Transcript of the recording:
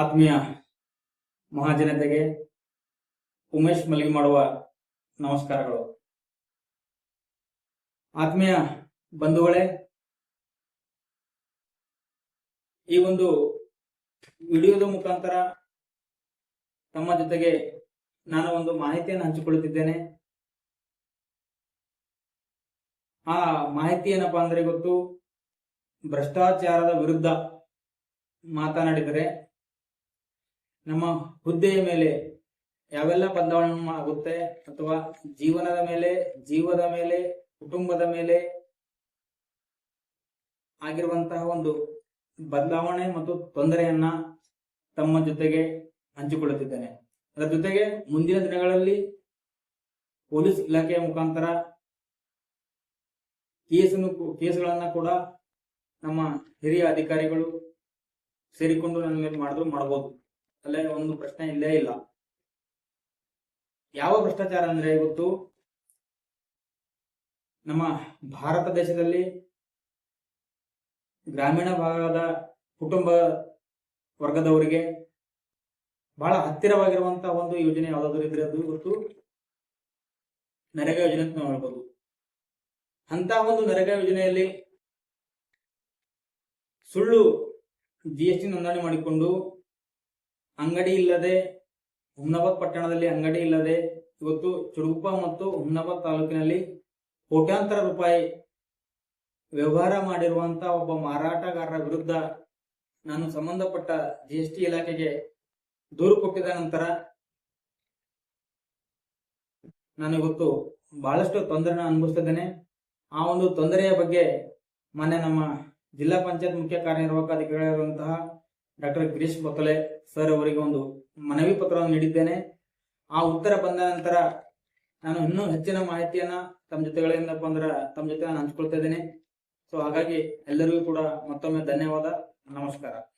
ಆತ್ಮೀಯ ಮಹಾಜನತೆಗೆ ಉಮೇಶ್ ಮಲ್ಲಿಗೆ ಮಾಡುವ ನಮಸ್ಕಾರಗಳು. ಆತ್ಮೀಯ ಬಂಧುಗಳೇ, ಈ ಒಂದು ವಿಡಿಯೋದ ಮುಖಾಂತರ ತಮ್ಮ ಜೊತೆಗೆ ನಾನು ಒಂದು ಮಾಹಿತಿಯನ್ನು ಹಂಚಿಕೊಳ್ಳುತ್ತಿದ್ದೇನೆ. ಆ ಮಾಹಿತಿ ಏನಪ್ಪಾ ಅಂದ್ರೆ ಗೊತ್ತು, ಭ್ರಷ್ಟಾಚಾರದ ವಿರುದ್ಧ ಮಾತನಾಡಿದರೆ ನಮ್ಮ ಹುದ್ದೆಯ ಮೇಲೆ ಯಾವೆಲ್ಲ ಬದಲಾವಣೆ ಆಗುತ್ತೆ ಅಥವಾ ಜೀವನದ ಮೇಲೆ, ಜೀವದ ಮೇಲೆ, ಕುಟುಂಬದ ಮೇಲೆ ಆಗಿರುವಂತಹ ಒಂದು ಬದಲಾವಣೆ ಮತ್ತು ತೊಂದರೆಯನ್ನ ತಮ್ಮ ಜೊತೆಗೆ ಹಂಚಿಕೊಳ್ಳುತ್ತಿದ್ದೇನೆ. ಅದರ ಜೊತೆಗೆ ಮುಂದಿನ ದಿನಗಳಲ್ಲಿ ಪೊಲೀಸ್ ಇಲಾಖೆಯ ಮುಖಾಂತರ ಕೇಸನ್ನು ಕೇಸ್ಗಳನ್ನ ಕೂಡ ನಮ್ಮ ಹಿರಿಯ ಅಧಿಕಾರಿಗಳು ಸೇರಿಕೊಂಡು ನನ್ನ ಮೇಲೆ ಮಾಡಿದ್ರು, ಮಾಡಬಹುದು. ಅಲ್ಲೇ ಒಂದು ಪ್ರಶ್ನೆ ಇಲ್ಲೇ ಇಲ್ಲ. ಯಾವ ಭ್ರಷ್ಟಾಚಾರ ಅಂದ್ರೆ ಇವತ್ತು ನಮ್ಮ ಭಾರತ ದೇಶದಲ್ಲಿ ಗ್ರಾಮೀಣ ಭಾಗದ ಕುಟುಂಬ ವರ್ಗದವರಿಗೆ ಬಹಳ ಹತ್ತಿರವಾಗಿರುವಂತಹ ಒಂದು ಯೋಜನೆ ಯಾವ್ದಾದ್ರು ಇದ್ರೆ ಅದು ಇವತ್ತು ನರೇಗಾ ಯೋಜನೆ ಅಂತ ನಾವು ಹೇಳ್ಬೋದು. ಅಂತ ಒಂದು ನರೇಗಾ ಯೋಜನೆಯಲ್ಲಿ ಸುಳ್ಳು ಜಿ ಎಸ್ ಟಿ ನೋಂದಣಿ ಮಾಡಿಕೊಂಡು ಅಂಗಡಿ ಇಲ್ಲದೆ ಹುಮ್ನಾಬಾದ್ ಪಟ್ಟಣದಲ್ಲಿ ಅಂಗಡಿ ಇಲ್ಲದೆ ಇವತ್ತು ಚುಡುಗುಪ್ಪ ಮತ್ತು ಹುಮ್ನಾಬಾದ್ ತಾಲೂಕಿನಲ್ಲಿ ಕೋಟ್ಯಾಂತರ ರೂಪಾಯಿ ವ್ಯವಹಾರ ಮಾಡಿರುವಂತಹ ಒಬ್ಬ ಮಾರಾಟಗಾರರ ವಿರುದ್ಧ ನಾನು ಸಂಬಂಧಪಟ್ಟ ಜಿ ಎಸ್ ಟಿ ಇಲಾಖೆಗೆ ದೂರು ಕೊಟ್ಟಿದ ನಂತರ ನಾನು ಇವತ್ತು ಬಹಳಷ್ಟು ತೊಂದರೆನ ಅನುಭವಿಸ್ತಿದ್ದೇನೆ. ಆ ಒಂದು ತೊಂದರೆಯ ಬಗ್ಗೆ ಮೊನ್ನೆ ನಮ್ಮ ಜಿಲ್ಲಾ ಪಂಚಾಯತ್ ಮುಖ್ಯ ಕಾರ್ಯನಿರ್ವಾಹಕ ಅಧಿಕಾರಿಯಾಗಿರುವಂತಹ ಡಾಕ್ಟರ್ ಗಿರೀಶ್ ಬೊತ್ತಲೆ ಸರ್ ಅವರಿಗೆ ಒಂದು ಮನವಿ ಪತ್ರವನ್ನು ನೀಡಿದ್ದೇನೆ. ಆ ಉತ್ತರ ಬಂದ ನಂತರ ನಾನು ಇನ್ನೂ ಹೆಚ್ಚಿನ ಮಾಹಿತಿಯನ್ನ ತಮ್ಮ ಜೊತೆಗಳಿಂದ ಅಂದ್ರೆ ತಮ್ಮ ಜೊತೆ ನಾನು ಹಂಚ್ಕೊಳ್ತಾ ಇದ್ದೇನೆ. ಸೊ ಹಾಗಾಗಿ ಎಲ್ಲರಿಗೂ ಕೂಡ ಮತ್ತೊಮ್ಮೆ ಧನ್ಯವಾದ. ನಮಸ್ಕಾರ.